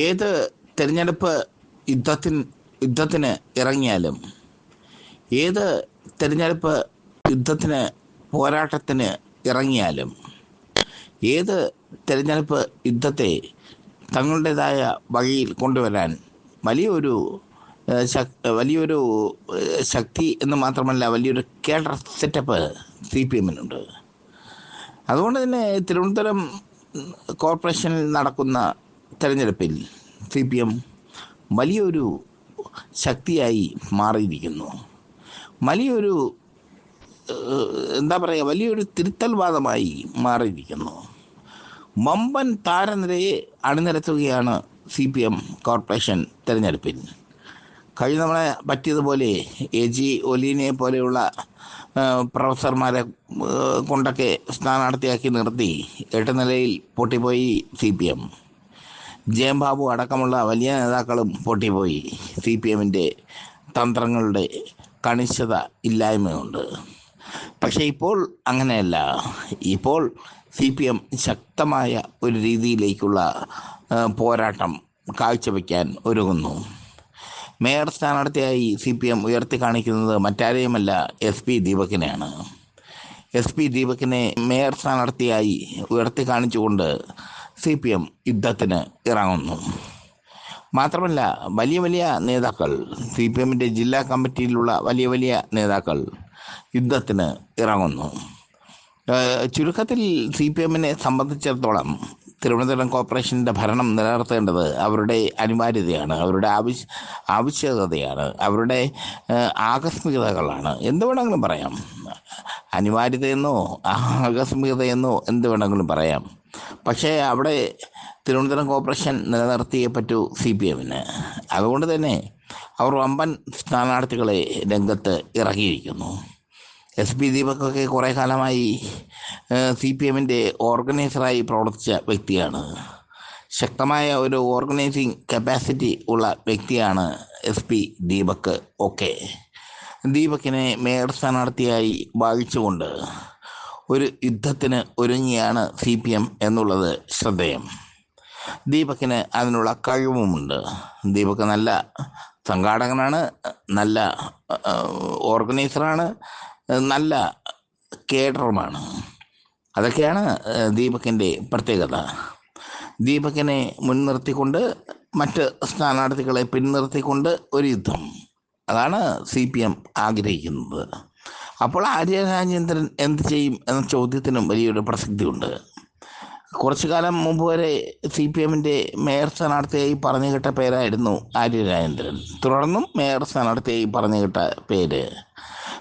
ഏത് തിരഞ്ഞെടുപ്പ് യുദ്ധത്തിന് യുദ്ധത്തിന് ഇറങ്ങിയാലും ഏത് തിരഞ്ഞെടുപ്പ് യുദ്ധത്തിന് പോരാട്ടത്തിന് ഇറങ്ങിയാലും ഏത് തിരഞ്ഞെടുപ്പ് യുദ്ധത്തെ തങ്ങളുടേതായ വഴിയിൽ കൊണ്ടുവരാൻ വലിയൊരു വലിയൊരു ശക്തി എന്ന് മാത്രമല്ല വലിയൊരു കേഡർ സെറ്റപ്പ് സി പി എമ്മിനുണ്ട്. അതുകൊണ്ട് തന്നെ തിരുവനന്തപുരം കോർപ്പറേഷനിൽ നടക്കുന്ന തെരഞ്ഞെടുപ്പിൽ സി പി എം വലിയൊരു ശക്തിയായി മാറിയിരിക്കുന്നു. വലിയൊരു എന്താ പറയുക വലിയൊരു തിരുത്തൽവാദമായി മാറിയിരിക്കുന്നു. വമ്പൻ താരനിരയെ അണിനിരത്തുകയാണ് സി പി എം കോർപ്പറേഷൻ തെരഞ്ഞെടുപ്പിൽ. കഴിഞ്ഞ പറ്റിയതുപോലെ എ ജി ഒലീനെ പോലെയുള്ള പ്രൊഫസർമാരെ കൊണ്ടൊക്കെ സ്ഥാനാർത്ഥിയാക്കി നിർത്തി. എട്ട് നിലയിൽ പൊട്ടിപ്പോയി സി പി എം. ജയം ബാബു അടക്കമുള്ള വലിയ നേതാക്കളും പൊട്ടിപ്പോയി. സി പി എമ്മിന്റെ തന്ത്രങ്ങളുടെ കണിശത ഇല്ലായ്മയുണ്ട്. പക്ഷേ ഇപ്പോൾ അങ്ങനെയല്ല. ഇപ്പോൾ സി പി എം ശക്തമായ ഒരു രീതിയിലേക്കുള്ള പോരാട്ടം കാഴ്ചവെക്കാൻ ഒരുങ്ങുന്നു. മേയർ സ്ഥാനാർത്ഥിയായി സി പി എം ഉയർത്തി കാണിക്കുന്നത് മറ്റാരെയുമല്ല എസ് പി ദീപകിനെയാണ്. എസ് പി ദീപകിനെ മേയർ സ്ഥാനാർത്ഥിയായി ഉയർത്തി കാണിച്ചുകൊണ്ട് സി പി എം യുദ്ധത്തിന് ഇറങ്ങുന്നു. മാത്രമല്ല വലിയ വലിയ നേതാക്കൾ സി പി എമ്മിന്റെ ജില്ലാ കമ്മിറ്റിയിലുള്ള വലിയ വലിയ നേതാക്കൾ യുദ്ധത്തിന് ഇറങ്ങുന്നു. ചുരുക്കത്തിൽ സി പി എമ്മിനെ സംബന്ധിച്ചിടത്തോളം തിരുവനന്തപുരം കോർപ്പറേഷന്റെ ഭരണം നിലനിർത്തേണ്ടത് അവരുടെ അനിവാര്യതയാണ് അവരുടെ ആവശ്യ ആവശ്യകതയാണ് അവരുടെ ആകസ്മികതകളാണ്. എന്ത് വേണമെങ്കിലും പറയാം. അനിവാര്യതയെന്നോ ആകസ്മികതയെന്നോ എന്ത് വേണമെങ്കിലും പറയാം. പക്ഷേ അവിടെ തിരുവനന്തപുരം കോർപ്പറേഷൻ നിലനിർത്തിയേ പറ്റൂ സി പി എമ്മിന്. അതുകൊണ്ട് തന്നെ അവർ വമ്പൻ സ്ഥാനാർത്ഥികളെ രംഗത്ത് ഇറക്കിയിരിക്കുന്നു. എസ് പി ദീപക്കൊക്കെ കുറേ കാലമായി സി പി എമ്മിന്റെ ഓർഗനൈസറായി പ്രവർത്തിച്ച വ്യക്തിയാണ്. ശക്തമായ ഒരു ഓർഗനൈസിങ് കപ്പാസിറ്റി ഉള്ള വ്യക്തിയാണ് എസ് പി ദീപക് ഒക്കെ. ദീപക്കിനെ മേയർ സ്ഥാനാർത്ഥിയായി ഭാവിച്ചുകൊണ്ട് ഒരു യുദ്ധത്തിന് ഒരുങ്ങിയാണ് സി പി എം എന്നുള്ളത് ശ്രദ്ധേയം. ദീപക്കിന് അതിനുള്ള കഴിവുമുണ്ട്. ദീപക് നല്ല സംഘാടകനാണ് നല്ല ഓർഗനൈസറാണ് നല്ല കേഡറുമാണ്. അതൊക്കെയാണ് ദീപക്കിന്റെ പ്രത്യേകത. ദീപകിനെ മുൻനിർത്തിക്കൊണ്ട് മറ്റ് സ്ഥാനാർത്ഥികളെ പിൻനിർത്തിക്കൊണ്ട് ഒരു യുദ്ധം. അതാണ് സി പി എം ആഗ്രഹിക്കുന്നത്. അപ്പോൾ ആര്യ രാജേന്ദ്രൻ എന്ത് ചെയ്യും എന്ന ചോദ്യത്തിനും വലിയൊരു പ്രസക്തിയുണ്ട് കുറച്ചു കാലം മുമ്പ് വരെ സി പി എമ്മിന്റെ മേയർ സ്ഥാനാർത്ഥിയായി പറഞ്ഞു കേട്ട പേരായിരുന്നു ആര്യ രാജേന്ദ്രൻ. തുടർന്നും മേയർ സ്ഥാനാർത്ഥിയായി പറഞ്ഞു കേട്ട പേര്.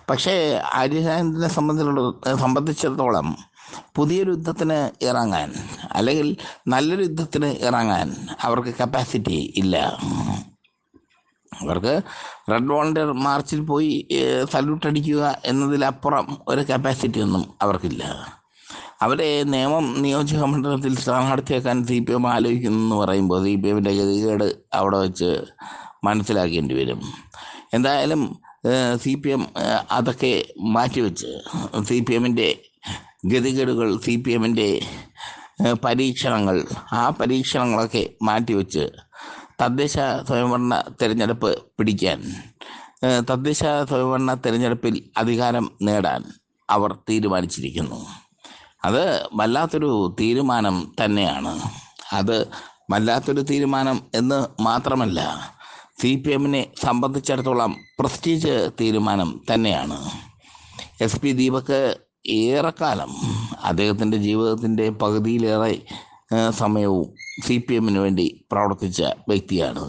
പക്ഷേ ആര്യ രാജേന്ദ്രനെ സംബന്ധിച്ചിടത്തോളം സംബന്ധിച്ചിടത്തോളം പുതിയൊരു യുദ്ധത്തിന് ഇറങ്ങാൻ അല്ലെങ്കിൽ നല്ലൊരു യുദ്ധത്തിന് ഇറങ്ങാൻ അവർക്ക് കപ്പാസിറ്റി ഇല്ല. അവർക്ക് റെഡ് വോളണ്ടിയർ മാർച്ചിൽ പോയി സല്യൂട്ട് അടിക്കുക എന്നതിലപ്പുറം ഒരു കപ്പാസിറ്റി ഒന്നും അവർക്കില്ല. അവരെ നിയമം നിയോജക മണ്ഡലത്തിൽ സ്ഥാനാർത്ഥിയാക്കാൻ സി പി എം ആലോചിക്കുന്നു പറയുമ്പോൾ സി പി എമ്മിന്റെ ഗതികേട് അവിടെ വെച്ച് മനസ്സിലാക്കേണ്ടി വരും. എന്തായാലും സി പി എം അതൊക്കെ മാറ്റിവെച്ച് സി പി എമ്മിന്റെ ഗതികേടുകൾ സി പി എമ്മിന്റെ പരീക്ഷണങ്ങൾ ആ പരീക്ഷണങ്ങളൊക്കെ മാറ്റിവെച്ച് തദ്ദേശ സ്വയംഭരണ തിരഞ്ഞെടുപ്പ് പിടിക്കാൻ തദ്ദേശ സ്വയംഭരണ തിരഞ്ഞെടുപ്പിൽ അധികാരം നേടാൻ അവർ തീരുമാനിച്ചിരിക്കുന്നു. അത് വല്ലാത്തൊരു തീരുമാനം തന്നെയാണ്. അത് വല്ലാത്തൊരു തീരുമാനം എന്ന് മാത്രമല്ല സി പി എമ്മിനെ സംബന്ധിച്ചിടത്തോളം പ്രസ്റ്റീജ് തീരുമാനം തന്നെയാണ്. എസ് പി ദീപക് ഏറെക്കാലം അദ്ദേഹത്തിന്റെ ജീവിതത്തിന്റെ പകുതിയിലേറെ സമയവും സി പി എമ്മിന് വേണ്ടി പ്രവർത്തിച്ച വ്യക്തിയാണ്.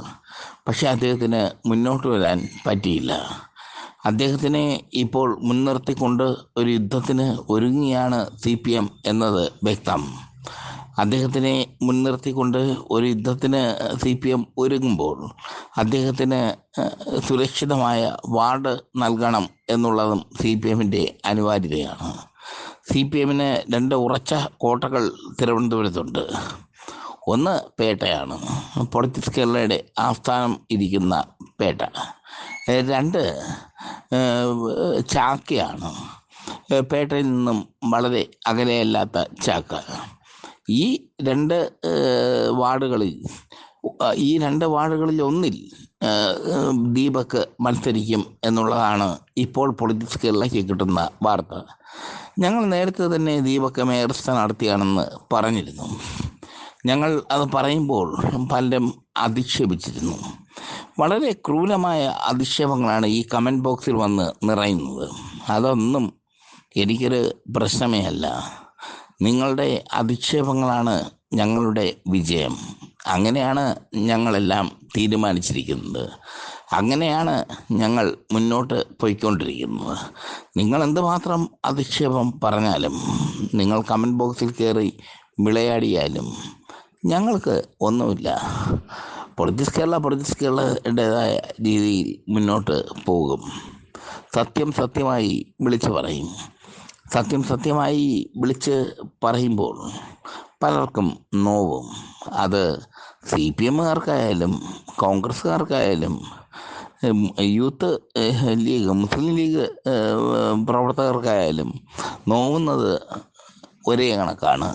പക്ഷേ അദ്ദേഹത്തിന് മുന്നോട്ട് വരാൻ പറ്റിയില്ല. അദ്ദേഹത്തിനെ ഇപ്പോൾ മുൻനിർത്തിക്കൊണ്ട് ഒരു യുദ്ധത്തിന് ഒരുങ്ങിയാണ് സി പി എം എന്നത് വ്യക്തം. അദ്ദേഹത്തിനെ മുൻനിർത്തിക്കൊണ്ട് ഒരു യുദ്ധത്തിന് സി പി എം ഒരുങ്ങുമ്പോൾ അദ്ദേഹത്തിന് സുരക്ഷിതമായ വാർഡ് നൽകണം എന്നുള്ളതും സി പി എമ്മിന്റെ അനിവാര്യതയാണ്. സി പി എമ്മിന് രണ്ട് ഉറച്ച കോട്ടകൾ തിരുവനന്തപുരത്തുണ്ട്. ഒന്ന് പേട്ടയാണ്. പൊളിറ്റിക്സ് കേരളയുടെ ആസ്ഥാനം ഇരിക്കുന്ന പേട്ട. രണ്ട് ചാക്കയാണ്. പേട്ടയിൽ നിന്നും വളരെ അകലെയല്ലാത്ത ചാക്ക. ഈ രണ്ട് വാർഡുകളിൽ ഈ രണ്ട് വാർഡുകളിൽ ഒന്നിൽ ദീപക് മത്സരിക്കും എന്നുള്ളതാണ് ഇപ്പോൾ പൊളിറ്റിക്സ് കേരളയ്ക്ക് കിട്ടുന്ന വാർത്ത. ഞങ്ങൾ നേരത്തെ തന്നെ ദീപക് മേയർ നടത്തിയാണെന്ന് പറഞ്ഞിരുന്നു. ഞങ്ങൾ അത് പറയുമ്പോൾ പലരും അധിക്ഷേപിച്ചിരുന്നു. വളരെ ക്രൂരമായ അധിക്ഷേപങ്ങളാണ് ഈ കമന്റ് ബോക്സിൽ വന്ന് നിറയുന്നത്. അതൊന്നും എനിക്കൊരു പ്രശ്നമേ അല്ല. നിങ്ങളുടെ അധിക്ഷേപങ്ങളാണ് ഞങ്ങളുടെ വിജയം. അങ്ങനെയാണ് ഞങ്ങളെല്ലാം തീരുമാനിച്ചിരിക്കുന്നത്. അങ്ങനെയാണ് ഞങ്ങൾ മുന്നോട്ട് പോയിക്കൊണ്ടിരിക്കുന്നത്. നിങ്ങൾ എന്തുമാത്രം അധിക്ഷേപം പറഞ്ഞാലും നിങ്ങൾ കമന്റ് ബോക്സിൽ കയറി വിളയാടിയാലും ഞങ്ങൾക്ക് ഒന്നുമില്ല. പൊളിറ്റിക്സ് കേരള പൊളിറ്റിക്സ് കേരളയുടേതായ രീതിയിൽ മുന്നോട്ട് പോകും. സത്യം സത്യമായി വിളിച്ചു പറയും. സത്യം സത്യമായി വിളിച്ച് പറയുമ്പോൾ പലർക്കും നോവും. അത് സി പി എമ്മുകാർക്കായാലും കോൺഗ്രസ്സുകാർക്കായാലും യൂത്ത് ലീഗ് മുസ്ലിം ലീഗ് പ്രവർത്തകർക്കായാലും നോവുന്നത് ഒരേ കണക്കാണ്.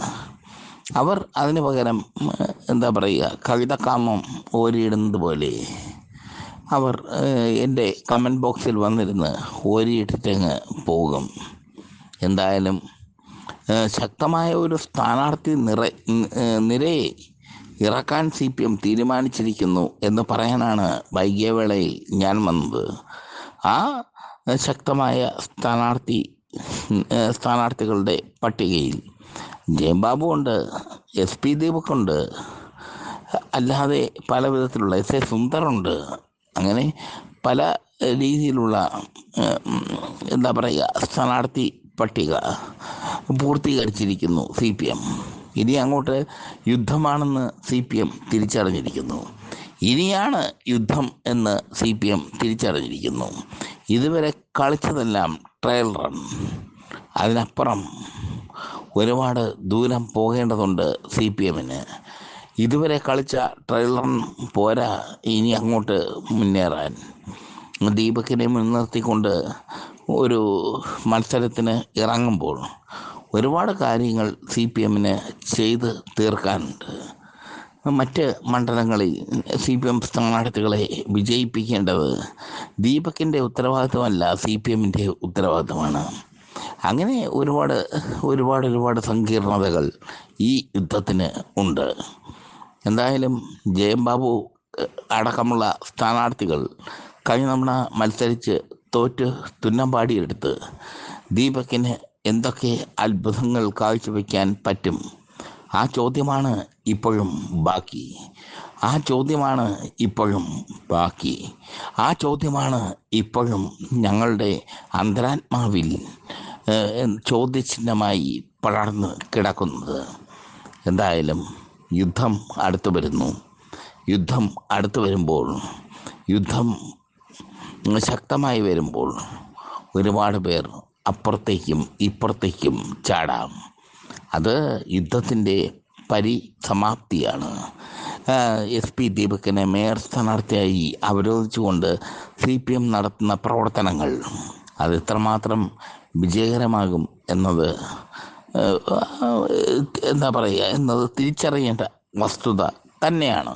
അവർ അതിന് പകരം എന്താ പറയുക കവിതക്കാമം ഓരിയിടുന്നത് പോലെ അവർ എന്റെ കമന്റ് ബോക്സിൽ വന്നിരുന്ന് ഓരിയിട്ടിട്ടങ്ങ് പോകും. എന്തായാലും ശക്തമായ ഒരു സ്ഥാനാർത്ഥി നിറ നിരയെ ഇറക്കാൻ സി പി എം തീരുമാനിച്ചിരിക്കുന്നു എന്ന് പറയാനാണ് വൈകിയവേളയിൽ ഞാൻ വന്നത്. ആ ശക്തമായ സ്ഥാനാർത്ഥി സ്ഥാനാർത്ഥികളുടെ പട്ടികയിൽ ജയബാബു ഉണ്ട് എസ് പി ദീപക്കുണ്ട് അല്ലാതെ പല വിധത്തിലുള്ള എസ് എ സുന്ദറുണ്ട്. അങ്ങനെ പല രീതിയിലുള്ള എന്താ പറയുക സ്ഥാനാർത്ഥി പട്ടിക. പൂർത്തീകരിച്ചിരിക്കുന്നു സി പി എം. ഇനി അങ്ങോട്ട് യുദ്ധമാണെന്ന് സി പി എം തിരിച്ചറിഞ്ഞിരിക്കുന്നു. ഇനിയാണ് യുദ്ധം എന്ന് സി പി എം തിരിച്ചറിഞ്ഞിരിക്കുന്നു. ഇതുവരെ കളിച്ചതെല്ലാം ട്രയൽ റൺ. അതിനപ്പുറം ഒരുപാട് ദൂരം പോകേണ്ടതുണ്ട് സി പി എമ്മിന്. ഇതുവരെ കളിച്ച ട്രയൽ റൺ പോരാ ഇനി അങ്ങോട്ട് മുന്നേറാൻ. ദീപക്കിനെ മുൻനിർത്തിക്കൊണ്ട് ഒരു മത്സരത്തിന് ഇറങ്ങുമ്പോൾ ഒരുപാട് കാര്യങ്ങൾ സി പി എമ്മിന് ചെയ്ത് തീർക്കാനുണ്ട്. മറ്റ് മണ്ഡലങ്ങളിൽ സി പി എം സ്ഥാനാർത്ഥികളെ വിജയിപ്പിക്കേണ്ടത് ദീപകിന്റെ ഉത്തരവാദിത്വമല്ല സി പി എമ്മിന്റെ ഉത്തരവാദിത്വമാണ്. അങ്ങനെ ഒരുപാട് ഒരുപാട് ഒരുപാട് സങ്കീർണതകൾ ഈ യുദ്ധത്തിന് ഉണ്ട്. എന്തായാലും ജയം ബാബു അടക്കമുള്ള സ്ഥാനാർത്ഥികൾ കഴിഞ്ഞ തവണ മത്സരിച്ച് തോറ്റ് തുന്നം പാടിയെടുത്ത് ദീപകിന് എന്തൊക്കെ അത്ഭുതങ്ങൾ കാഴ്ചവെക്കാൻ പറ്റും? ആ ചോദ്യമാണ് ഇപ്പോഴും ബാക്കി. ആ ചോദ്യമാണ് ഇപ്പോഴും ബാക്കി. ആ ചോദ്യമാണ് ഇപ്പോഴും ഞങ്ങളുടെ അന്തരാത്മാവിൽ ചോദ്യചിഹ്നമായി പടർന്ന് കിടക്കുന്നത്. എന്തായാലും യുദ്ധം അടുത്തു വരുന്നു. യുദ്ധം അടുത്തു വരുമ്പോൾ യുദ്ധം ശക്തമായി വരുമ്പോൾ ഒരുപാട് പേർ അപ്പുറത്തേക്കും ഇപ്പുറത്തേക്കും ചാടാം. അത് യുദ്ധത്തിന്റെ പരിസമാപ്തിയാണ്. എസ് പി ദീപകിനെ മേയർ സ്ഥാനാർത്ഥിയായി അവരോധിച്ചുകൊണ്ട് സി പി എം നടത്തുന്ന പ്രവർത്തനങ്ങൾ അത് എത്രമാത്രം വിജയകരമാകും എന്നത് എന്താ പറയുക എന്നത് തിരിച്ചറിയേണ്ട വസ്തുത തന്നെയാണ്.